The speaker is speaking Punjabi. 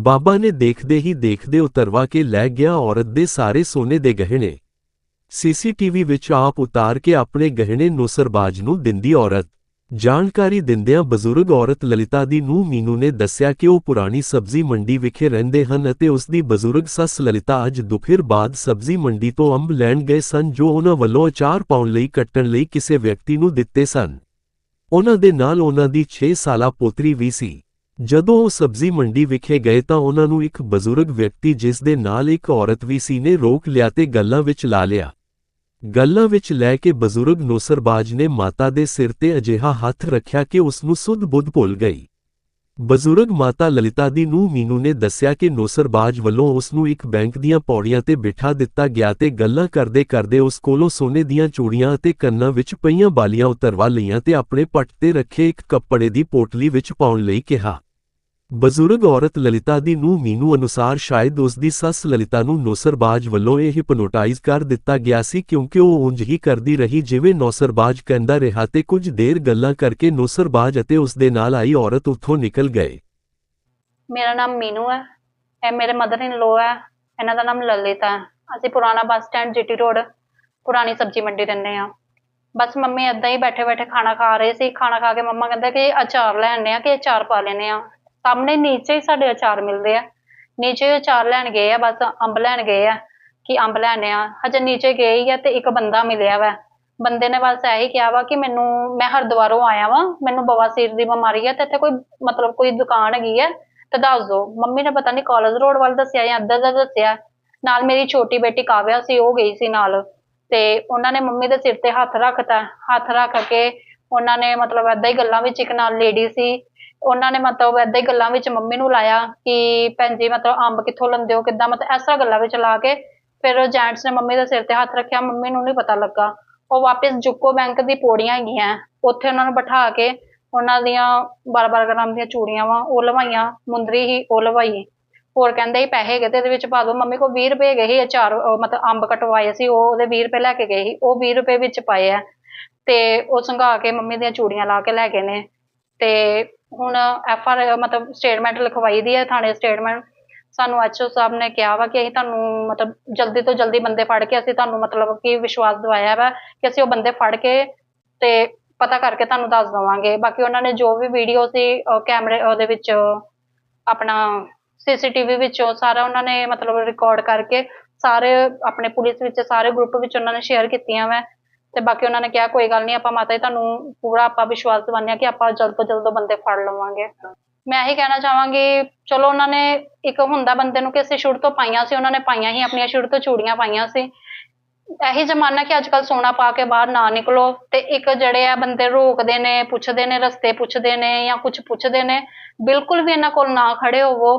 ਬਾਬਾ ਨੇ ਦੇਖਦੇ ਹੀ ਦੇਖਦੇ ਉਤਰਵਾ ਕੇ ਲੈ ਗਿਆ ਔਰਤ ਦੇ ਸਾਰੇ ਸੋਨੇ ਦੇ ਗਹਿਣੇ। ਸੀਸੀਟੀਵੀ ਵਿੱਚ ਆਪ ਉਤਾਰ ਕੇ ਆਪਣੇ ਗਹਿਣੇ ਨੁਸਰਬਾਜ ਨੂੰ ਦਿੰਦੀ ਔਰਤ। ਜਾਣਕਾਰੀ ਦਿੰਦਿਆਂ ਬਜ਼ੁਰਗ ਔਰਤ ਲਲਿਤਾ ਦੀ ਨੂੰਹ ਮੀਨੂ ਨੇ ਦੱਸਿਆ ਕਿ ਉਹ ਪੁਰਾਣੀ ਸਬਜ਼ੀ ਮੰਡੀ ਵਿਖੇ ਰਹਿੰਦੇ ਹਨ ਅਤੇ ਉਸ ਦੀ ਬਜ਼ੁਰਗ ਸੱਸ ਲਲਿਤਾ ਅੱਜ ਦੁਪਹਿਰ ਬਾਅਦ ਸਬਜ਼ੀ ਮੰਡੀ ਤੋਂ ਅੰਬ ਲੈਣ ਗਏ ਸਨ ਜੋ ਉਹਨਾਂ ਵੱਲੋਂ ਅਚਾਰ ਪਾਉਣ ਲਈ ਕੱਟਣ ਲਈ ਕਿਸੇ ਵਿਅਕਤੀ ਨੂੰ ਦਿੱਤੇ ਸਨ। ਉਹਨਾਂ ਦੇ ਨਾਲ ਉਹਨਾਂ ਦੀ 6 ਸਾਲਾ ਪੋਤਰੀ ਵੀ ਸੀ। ਜਦੋਂ ਉਹ ਸਬਜ਼ੀ ਮੰਡੀ ਵਿਖੇ ਗਏ ਤਾਂ ਉਹਨਾਂ ਨੂੰ ਇੱਕ ਬਜ਼ੁਰਗ ਵਿਅਕਤੀ ਜਿਸ ਦੇ ਨਾਲ ਇੱਕ ਔਰਤ ਵੀ ਸੀ ਨੇ ਰੋਕ ਲਿਆ ਤੇ ਗੱਲਾਂ ਵਿੱਚ ਲਾ ਲਿਆ। ਗੱਲਾਂ ਵਿੱਚ ਲੈ ਕੇ ਬਜ਼ੁਰਗ ਨੌਸਰਬਾਜ ਨੇ ਮਾਤਾ ਦੇ ਸਿਰ ਤੇ ਅਜਿਹਾ ਹੱਥ ਰੱਖਿਆ ਕਿ ਉਸ ਨੂੰ ਸੁੱਧ ਬੁੱਧ ਭੁੱਲ ਗਈ। ਬਜ਼ੁਰਗ ਮਾਤਾ ਲਲਿਤਾ ਦੀ ਨੂੰਹ ਮੀਨੂ ਨੇ ਦੱਸਿਆ ਕਿ ਨੌਸਰਬਾਜ ਵੱਲੋਂ ਉਸ ਨੂੰ ਇੱਕ ਬੈਂਕ ਦੀਆਂ ਪੌੜੀਆਂ ਤੇ ਬਿਠਾ ਦਿੱਤਾ ਗਿਆ ਤੇ ਗੱਲਾਂ ਕਰਦੇ ਕਰਦੇ ਉਸ ਕੋਲੋਂ ਸੋਨੇ ਦੀਆਂ ਚੂੜੀਆਂ ਅਤੇ ਕੰਨਾਂ ਵਿੱਚ ਪਈਆਂ ਬਾਲੀਆਂ ਉਤਰਵਾ ਲਈਆਂ ਤੇ ਆਪਣੇ ਪੱਟ ਤੇ ਰੱਖੇ ਇੱਕ ਕੱਪੜੇ ਦੀ ਪੋਟਲੀ ਵਿੱਚ ਪਾਉਣ ਲਈ ਕਿਹਾ। ਬਜ਼ੁਰਗ ਔਰਤ ਲਲਿਤਾ ਦੀ ਨੂੰ ਮੀਨੂ ਅਨੁਸਾਰ ਸ਼ਾਇਦ ਉਸ ਦੀ ਸੱਸ ਲਲਿਤਾ ਨੂੰ ਨੌਸਰਬਾਜ ਵੱਲੋਂ ਇਹ ਹਿਪਨੋਟਾਈਜ਼ ਕਰ ਦਿੱਤਾ ਗਿਆ ਸੀ ਕਿਉਂਕਿ ਉਹ ਉਂਝ ਹੀ ਕਰਦੀ ਰਹੀ ਜਿਵੇਂ ਨੌਸਰਬਾਜ ਕਹਿੰਦਾ ਰਿਹਾ ਤੇ ਕੁਝ ਦੇਰ ਗੱਲਾਂ ਕਰਕੇ ਨੌਸਰਬਾਜ ਅਤੇ ਉਸ ਦੇ ਨਾਲ ਆਈ ਔਰਤ ਉੱਥੋਂ ਨਿਕਲ ਗਏ। ਮੇਰਾ ਨਾਮ ਮੀਨੂ ਹੈ। ਇਹ ਮੇਰੇ ਮਦਰ ਇਨ ਲੋ ਹੈ। ਇਹਨਾਂ ਦਾ ਨਾਮ ਲਲਿਤ ਹੈ। ਅਸੀਂ ਪੁਰਾਣਾ ਬੱਸ ਸਟੈਂਡ, ਜੀਟੀ ਰੋਡ, ਪੁਰਾਣੀ ਸਬਜ਼ੀ ਮੰਡੀ ਰਹਿੰਦੇ ਆ ਬਸ ਮੰਮੀ ਏਦਾਂ ਹੀ ਬੈਠੇ ਬੈਠੇ ਖਾਣਾ ਖਾ ਰਹੇ ਸੀ। ਖਾਣਾ ਖਾ ਕੇ ਮੰਮਾ ਕਹਿੰਦਾ ਕਿ ਅਚਾਰ ਲੈਣੇ ਆ ਕਿ ਅਚਾਰ ਪਾ ਲੈਣੇ ਆ ਸਾਹਮਣੇ ਨੀਚੇ ਹੀ ਸਾਡੇ ਅਚਾਰ ਮਿਲਦੇ ਆ। ਨੀਚੇ ਅਚਾਰ ਲੈਣ ਗਏ ਆ, ਬਸ ਅੰਬ ਲੈਣ ਗਏ ਆ ਕਿ ਅੰਬ ਲੈਣੇ ਆ। ਹਜੇ ਨੀਚੇ ਗਏ ਹੀ ਆ ਤੇ ਇੱਕ ਬੰਦਾ ਮਿਲਿਆ ਵਾ। ਬੰਦੇ ਨੇ ਬਸ ਇਹੀ ਕਿਹਾ ਵਾ ਕਿ ਮੈਨੂੰ, ਮੈਂ ਹਰਿਦੁਆਰੋਂ ਆਇਆ ਵਾਂ, ਮੈਨੂੰ ਬਵਾਸੀਰ ਦੀ ਬਿਮਾਰੀ ਹੈ ਤੇ ਇੱਥੇ ਕੋਈ ਮਤਲਬ ਕੋਈ ਦੁਕਾਨ ਹੈਗੀ ਹੈ ਤੇ ਦੱਸ ਦੋ। ਮੰਮੀ ਨੇ ਪਤਾ ਨਹੀਂ ਕਾਲਜ ਰੋਡ ਵੱਲ ਦੱਸਿਆ ਜਾਂ ਅੱਧਾ ਦਾ ਦੱਸਿਆ। ਨਾਲ ਮੇਰੀ ਛੋਟੀ ਬੇਟੀ ਕਾਵਿਆ ਸੀ, ਉਹ ਗਈ ਸੀ ਨਾਲ। ਤੇ ਉਹਨਾਂ ਨੇ ਮੰਮੀ ਦੇ ਸਿਰ ਤੇ ਹੱਥ ਰੱਖਤਾ। ਹੱਥ ਰੱਖ ਕੇ ਉਹਨਾਂ ਨੇ ਮਤਲਬ ਏਦਾਂ ਹੀ ਗੱਲਾਂ ਵਿੱਚ ਇੱਕ ਨਾਲ ਲੇਡੀ ਸੀ। ਉਹਨਾਂ ਨੇ ਮਤਲਬ ਏਦਾਂ ਹੀ ਗੱਲਾਂ ਵਿੱਚ ਮੰਮੀ ਨੂੰ ਲਾਇਆ ਕਿ ਭੈਣ ਜੀ ਮਤਲਬ ਅੰਬ ਕਿੱਥੋਂ ਲੰਦੇ ਹੋ, ਕਿੱਦਾਂ? ਮਤਲਬ ਇਸ ਗੱਲਾਂ ਵਿੱਚ ਲਾ ਕੇ ਫਿਰ ਜੈਂਟਸ ਨੇ ਮੰਮੀ ਦੇ ਸਿਰ ਤੇ ਹੱਥ ਰੱਖਿਆ, ਮੰਮੀ ਨੂੰ ਨਹੀਂ ਪਤਾ ਲੱਗਾ। ਉਹ ਵਾਪਸ ਜੁਕੋ ਬੈਂਕ ਦੀ ਪੌੜੀਆਂ ਹੈਗੀਆਂ, ਉੱਥੇ ਉਹਨਾਂ ਨੂੰ ਬਿਠਾ ਕੇ ਉਹਨਾਂ ਦੀਆਂ 12-12 ਗ੍ਰਾਮ ਦੀਆਂ ਚੂੜੀਆਂ ਵਾ, ਉਹ ਲਵਾਈਆਂ, ਮੁੰਦਰੀ ਹੀ ਉਹ ਲਵਾਈ। ਹੋਰ ਕਹਿੰਦੇ ਸੀ ਪੈਸੇ ਹੈਗੇ ਤੇ ਇਹਦੇ ਵਿੱਚ ਪਾ ਦੋ। ਮੰਮੀ ਕੋਲ 20 ਰੁਪਏ ਗਏ ਸੀ ਚਾਰ ਮਤਲਬ ਅੰਬ ਕਟਵਾਏ ਸੀ, ਉਹ ਉਹਦੇ 20 ਰੁਪਏ ਲੈ ਕੇ ਗਏ ਸੀ, ਉਹ 20 ਰੁਪਏ ਵਿੱਚ ਪਾਏ ਆ। ਤੇ ਉਹ ਸੰਘਾ ਕੇ ਮੰਮੀ ਦੀਆਂ ਚੂੜੀਆਂ ਲਾ ਕੇ ਲੈ ਗਏ ਨੇ। ਤੇ ਹੁਣ ਐਫ ਆਰ ਮਤਲਬ ਸਟੇਟਮੈਂਟ ਲਿਖਵਾਈ ਦੀ ਹੈ, ਥਾਣੇ ਸਟੇਟਮੈਂਟ ਸਾਨੂੰ ਐਚਓ ਸਾਹਿਬ ਨੇ ਕਿਹਾ ਵਾ ਕਿ ਅਸੀਂ ਤੁਹਾਨੂੰ ਮਤਲਬ ਜਲਦੀ ਤੋਂ ਜਲਦੀ ਬੰਦੇ ਫੜ ਕੇ ਅਸੀਂ ਤੁਹਾਨੂੰ ਮਤਲਬ ਕਿ ਵਿਸ਼ਵਾਸ ਦਿਵਾਇਆ ਵਾ ਕਿ ਅਸੀਂ ਉਹ ਬੰਦੇ ਫੜ ਕੇ ਤੇ ਪਤਾ ਕਰਕੇ ਤੁਹਾਨੂੰ ਦੱਸ ਦਵਾਂਗੇ। ਬਾਕੀ ਉਹਨਾਂ ਨੇ ਜੋ ਵੀ ਵੀਡੀਓ ਸੀ ਕੈਮਰੇ, ਉਹਦੇ ਵਿੱਚ ਆਪਣਾ ਸੀਸੀਟੀਵੀ ਵਿੱਚੋਂ ਸਾਰਾ ਉਹਨਾਂ ਨੇ ਮਤਲਬ ਰਿਕਾਰਡ ਕਰਕੇ ਸਾਰੇ ਆਪਣੇ ਪੁਲਿਸ ਵਿੱਚ, ਸਾਰੇ ਗਰੁੱਪ ਵਿੱਚ ਉਹਨਾਂ ਨੇ ਸ਼ੇਅਰ ਕੀਤੀਆਂ ਵਾ। ਤੇ ਬਾਕੀ ਉਹਨਾਂ ਨੇ ਕਿਹਾ, ਕੋਈ ਗੱਲ ਨਹੀਂ ਆਪਾਂ ਮਾਤਾ ਜੀ, ਤੁਹਾਨੂੰ ਪੂਰਾ ਆਪਾਂ ਵਿਸ਼ਵਾਸ ਦਿਵਾਉਂਦੇ ਹਾਂ ਕਿ ਆਪਾਂ ਜਲਦ ਤੋਂ ਜਲਦ ਬੰਦੇ ਫੜ ਲਵਾਂਗੇ। ਮੈਂ ਇਹੀ ਕਹਿਣਾ ਚਾਹਾਂਗੀ, ਚਲੋ ਉਹਨਾਂ ਨੇ ਇੱਕ ਹੁੰਦਾ ਬੰਦੇ ਨੂੰ ਕਿ ਅਸੀਂ ਸ਼ੁਰੂ ਤੋਂ ਪਾਈਆਂ ਸੀ, ਉਹਨਾਂ ਨੇ ਪਾਈਆਂ ਹੀ ਆਪਣੀਆਂ, ਸ਼ੁਰੂ ਤੋਂ ਚੂੜੀਆਂ ਪਾਈਆਂ ਸੀ। ਇਹੀ ਜ਼ਮਾਨਾ ਕਿ ਅੱਜਕੱਲ ਸੋਨਾ ਪਾ ਕੇ ਬਾਹਰ ਨਾ ਨਿਕਲੋ ਤੇ ਇੱਕ ਜਿਹੜੇ ਆ ਬੰਦੇ ਰੋਕਦੇ ਨੇ, ਪੁੱਛਦੇ ਨੇ, ਰਸਤੇ ਪੁੱਛਦੇ ਨੇ ਜਾਂ ਕੁਝ ਪੁੱਛਦੇ ਨੇ, ਬਿਲਕੁਲ ਵੀ ਇਹਨਾਂ ਕੋਲ ਨਾ ਖੜੇ ਹੋਵੋ।